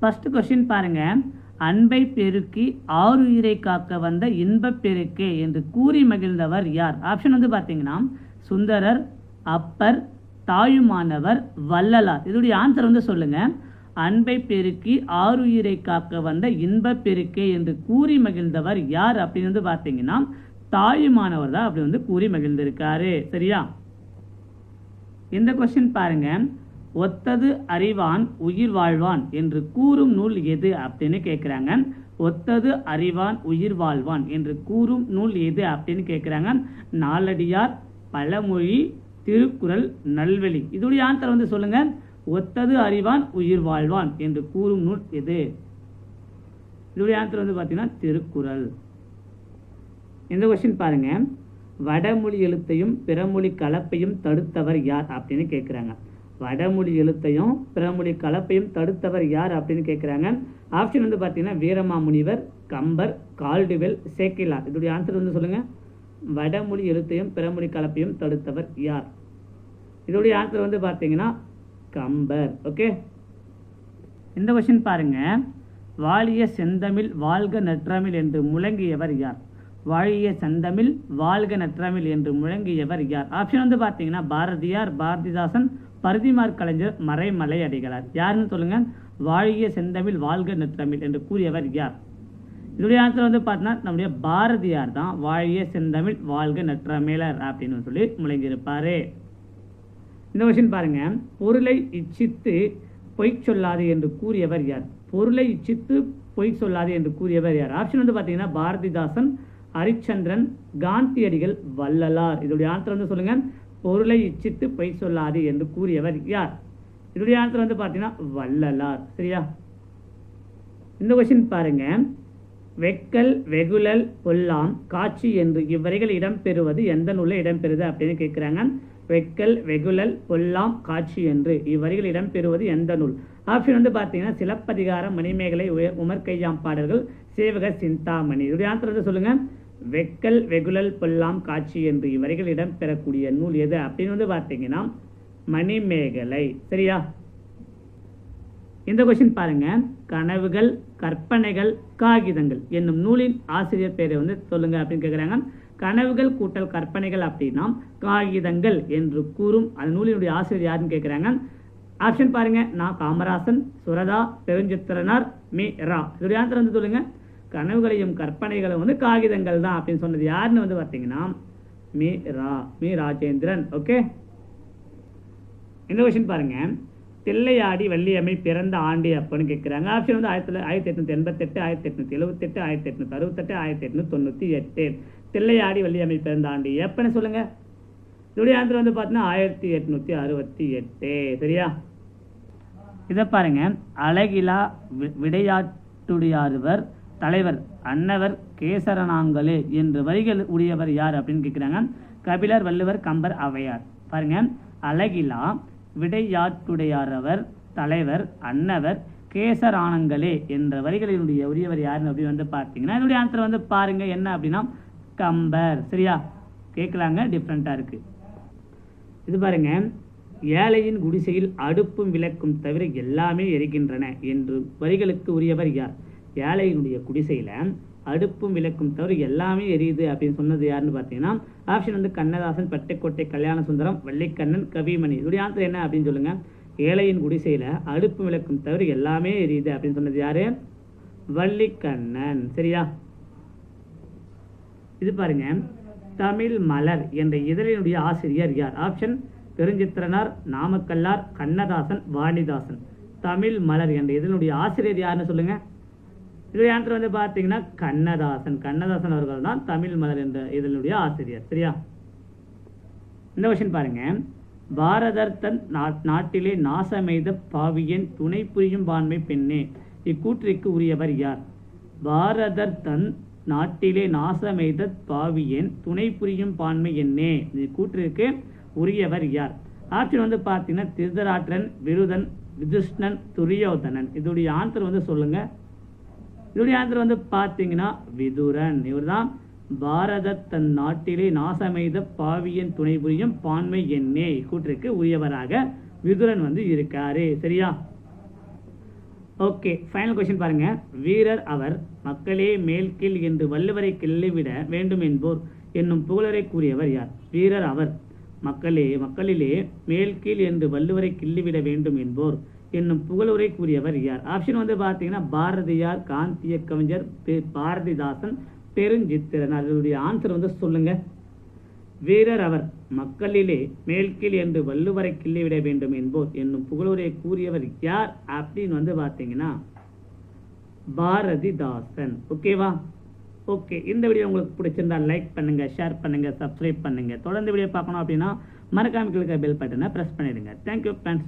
First question பாருங்க. அன்பை பெருக்கி ஆறுயிரை காக்க வந்த இன்பப் பெருக்கே என்று கூறி மகிழ்ந்தவர் யார்? ஆப்ஷன் வந்து பார்த்தீங்கன்னா சுந்தரர் அப்பர் தாயுமானவர் வள்ளலார். இதோடைய ஆன்சர் வந்து சொல்லுங்க. அன்பை பெருக்கி ஆறுயிரை காக்க வந்த இன்பப் பெருக்கே என்று கூறி மகிழ்ந்தவர் யார்? அப்படின்னு வந்து பார்த்தீங்கன்னா தாயுமானவர் தான் அப்படி வந்து கூறி மகிழ்ந்திருக்காரு. சரியா? இந்த கொஸ்டின் பாருங்கள் ஒத்தது அறிவான் உயிர் வாழ்வான் என்று கூறும் நூல் எது அப்படின்னு கேட்குறாங்க ஒத்தது அறிவான் உயிர் வாழ்வான் என்று கூறும் நூல் எது அப்படின்னு கேட்குறாங்க நாலடியார் பழமொழி திருக்குறள் நல்வெளி. இதோடைய ஆன்சர் வந்து சொல்லுங்க. ஒத்தது அறிவான் உயிர் வாழ்வான் என்று கூறும் நூல் எது? இதோடைய ஆன்சர் வந்து பார்த்தீங்கன்னா திருக்குறள். இந்த கொஸ்டின் பாருங்க. வடமொழி எழுத்தையும் பிறமொழி கலப்பையும் தடுத்தவர் யார் அப்படின்னு கேட்குறாங்க வடமொழி எழுத்தையும் பிறமொழி கலப்பையும் தடுத்தவர் யார் அப்படின்னு கேட்குறாங்க ஆப்ஷன் வந்து பார்த்தீங்கன்னா வீரமாமுனிவர் கம்பர் கால்டுவெல் சேக்கிலார் இதோடைய ஆன்சர் வந்து சொல்லுங்கள் வடமொழி எழுத்தையும் பிறமொழி கலப்பையும் தடுத்தவர் யார்? இதோடைய ஆன்சர் வந்து பார்த்தீங்கன்னா கம்பர். ஓகே இந்த கொஸ்டின் பாருங்க. வாழிய செந்தமிழ் வாழ்க நற்றமிழ் என்று முழங்கியவர் யார்? வாழிய செந்தமிழ் வாழ்க நற்றமிழ் என்று முழங்கியவர் யார்? ஆப்ஷன் வந்து பார்த்தீங்கன்னா பாரதியார் பாரதிதாசன் பருதிமார் கலைஞர் மறைமலை அடிகளார். யாருன்னு சொல்லுங்க? வாழிய செந்தமிழ் வாழ்க நற்றமிழ் என்று கூறியவர் யார்? இதோடைய ஆன்சர் வந்து பார்த்தீங்கன்னா நம்முடைய பாரதியார் தான். வாழிய செந்தமிழ் வாழ்க நற்றமிழர் அப்படின்னு சொல்லி முழங்கியிருப்பாரு. இந்த கொஸ்டின் பாருங்க. பொருளை இச்சித்து பொய் சொல்லாது என்று கூறியவர் யார்? பொருளை இச்சித்து பொய் சொல்லாது என்று கூறியவர் யார்? ஆப்ஷன் வந்து பார்த்தீங்கன்னா பாரதிதாசன் ஹரிச்சந்திரன் காந்தியடிகள் வள்ளலார். இதோடைய ஆன்சர் வந்து சொல்லுங்க பொருளை இச்சித்து பொய் சொல்லாது என்று கூறியவர் யார்? இதோடைய ஆன்சர் வந்து பார்த்தீங்கன்னா வள்ளலார். சரியா? இந்த கொஸ்டின் பாருங்க வெக்கல் வெகுழல் பொல்லாம் காட்சி என்று இவ்வரைகள் இடம்பெறுவது எந்த நூலில் இடம்பெறுது அப்படின்னு கேட்குறாங்க. வெக்கல் வெகுழல் பொல்லாம் காட்சி என்று இவ்வரிகள் இடம்பெறுவது எந்த நூல்? ஆப்ஷன் வந்து பார்த்தீங்கன்னா சிலப்பதிகாரம் மணிமேகலை உமர் உமர்கையாம் பாடல்கள் சேவக சிந்தாமணி. இதோடைய ஆன்சர் வந்து சொல்லுங்க. வெக்கல் வெகுலல் பொல்லாம் காட்சி என்று இவ்வரிகள் இடம்பெறக்கூடிய நூல் எது அப்படின்னு வந்து பார்த்தீங்கன்னா மணிமேகலை. சரியா? இந்த கொஸ்டின் பாருங்க. கனவுகள் கற்பனைகள் காகிதங்கள் என்னும் நூலின் ஆசிரியர் பேரை வந்து சொல்லுங்க அப்படின்னு கேட்குறாங்க கனவுகள் கூட்டல் கற்பனைகள் அப்படின்னா காகிதங்கள் என்று கூறும் அந்த நூலினுடைய ஆசிரியர் யாருன்னு கேட்குறாங்க ஆப்ஷன் பாருங்க. நான் காமராசன் சுரதா பெருஞ்சித்திரனார் மீ. ரா. இதோடைய ஆன்சர் வந்து சொல்லுங்க. கனவுகளையும் கற்பனைகளும் வந்து காகிதங்கள் தான் அப்படின்னு சொன்னது யாருன்னு வந்து பார்த்தீங்கன்னா மீ ரா மீ ராஜேந்திரன். ஓகே இந்த கொஸ்டின் பாருங்க. தில்லையாடி வள்ளியம்மை பிறந்த ஆண்டு அப்பன்னு கேட்குறாங்க ஆப்ஷன் வந்து ஆயிரத்தி ஆயிரத்தி எட்நூத்தி எண்பத்தெட்டு ஆயிரத்தி எட்நூத்தி எழுபத்தெட்டு ஆயிரத்தி எட்நூற்றி அறுபத்தெட்டு ஆயிரத்தி எட்நூற்றி தொண்ணூற்றி எட்டு. தில்லையாடி வள்ளியம்மை பிறந்த ஆண்டு எப்பன்னு சொல்லுங்க. இதோடைய ஆன்சர் வந்து பார்த்தீங்கன்னா ஆயிரத்தி எட்நூத்தி அறுபத்தி எட்டு. சரியா? இதை பாருங்க. அழகிலா வி- விடையாட்டுடையாருவர் தலைவர் அன்னவர் கேசரனாங்களே என்று வரிகள் உடையவர் யார் அப்படின்னு கேட்குறாங்க. கபிலர் வள்ளுவர் கம்பர் அவையார் பாருங்க அழகிலா விடையாட்டுடையாரவர் தலைவர் அன்னவர் கேசரானங்களே என்ற வரிகளினுடைய உரியவர் யாருன்னு அப்படி வந்து பார்த்தீங்கன்னா இதனுடைய ஆன்சர் வந்து பாருங்க என்ன அப்படின்னா கம்பர். சரியா? கேட்கலாங்க டிஃப்ரெண்ட்டாக இருக்குது இது பாருங்க ஏழையின் குடிசையில் அடுப்பும் விளக்கும் தவிர எல்லாமே எரிக்கின்றன என்று வரிகளுக்கு உரியவர் யார்? ஏழையினுடைய குடிசையில் அடுப்பும் விளக்கும் தவிர எல்லாமே எரியுது அப்படின்னு சொன்னது யாருன்னு பார்த்தீங்கன்னா ஆப்ஷன் வந்து கண்ணதாசன் பட்டுக்கோட்டை கல்யாண சுந்தரம் வள்ளிக்கண்ணன் கவிமணி. இதோடைய ஆன்சர் என்ன அப்படின்னு சொல்லுங்க. ஏழையின் குடிசையில் அடுப்பு விளக்கும் தவிர எல்லாமே எரியுது அப்படின்னு சொன்னது யாரு? வள்ளிக்கண்ணன். சரியா? இது பாருங்க. தமிழ் மலர் என்ற இதழினுடைய ஆசிரியர் யார்? ஆப்ஷன் பெருஞ்சித்திரனார் நாமக்கல்லார் கண்ணதாசன் வாணிதாசன். தமிழ் மலர் என்ற இதனுடைய ஆசிரியர் யாருன்னு சொல்லுங்க. இதோடைய ஆன்சர் வந்து பார்த்தீங்கன்னா கண்ணதாசன். கண்ணதாசன் அவர்கள் தான் தமிழ் மலர் என்ற இதனுடைய ஆசிரியர். சரியா? இந்த கொஸ்டின் பாருங்க. பாரதர் தன் நா- நாட்டிலே நாசமெய்த பாவியன் துணை புரியும் பான்மை பெண்ணே. இக்கூற்றிற்கு உரியவர் யார்? பாரதர் தன் நாட்டிலே நாசமெய்த பாவியன் துணை புரியும் பான்மை என்னே. இக்கூற்றிற்கு உரியவர் யார்? ஆப்ஷன் வந்து பார்த்தீங்கன்னா திருதராற்றன் விருதன் விதுஷ்ணன் துரியோதனன். இதோடைய ஆன்சர் வந்து சொல்லுங்கள் இதோடைய ஆன்சர் வந்து பார்த்தீங்கன்னா விதுரன். இவர்தான் பாரத தன் நாட்டிலே நாசமெய்த பாவியன் துணை புரியும் பான்மை எண்ணே. கூற்றிற்கு உரியவராக விதுரன் வந்து இருக்காரு. சரியா? ஓகே ஃபைனல் கொஸ்டின் பாருங்க. வீரர் அவர் மக்களே மேல் கீழ் என்று வள்ளுவரை கிள்ளிவிட வேண்டும் என்போர் என்னும் புகழரை கூறியவர் யார்? வீரர் அவர் மக்களே மக்களிலே மேல் கீழ் என்று வள்ளுவரை கிள்ளிவிட வேண்டும் என்போர். என்னும் புகழுரை கூறியவர் யார்? ஆப்ஷன் வந்து பார்த்தீங்கன்னா பாரதியார் காந்திய கவிஞர் பெ- பாரதிதாசன் பெருஞ்சித்திரன். அதனுடைய ஆன்சர் வந்து சொல்லுங்க. வீரர் அவர் மக்களிலே மேல்கீழ் என்று வள்ளுவரை கிள்ளிவிட வேண்டும் என்போர் என்னும் புகழுரை கூறியவர் யார்? அப்படின்னு வந்து பார்த்தீங்கன்னா பாரதிதாசன். ஓகேவா ஓகே இந்த வீடியோ உங்களுக்கு பிடிச்சிருந்தா லைக் பண்ணுங்க ஷேர் பண்ணுங்க சப்ஸ்கிரைப் பண்ணுங்க. தொடர்ந்து வீடியோ பார்க்கணும் அப்படின்னா மறக்காம கிளிக்க பெல் பட்டனை ப்ரெஸ் பண்ணிடுங்க. Thank you friends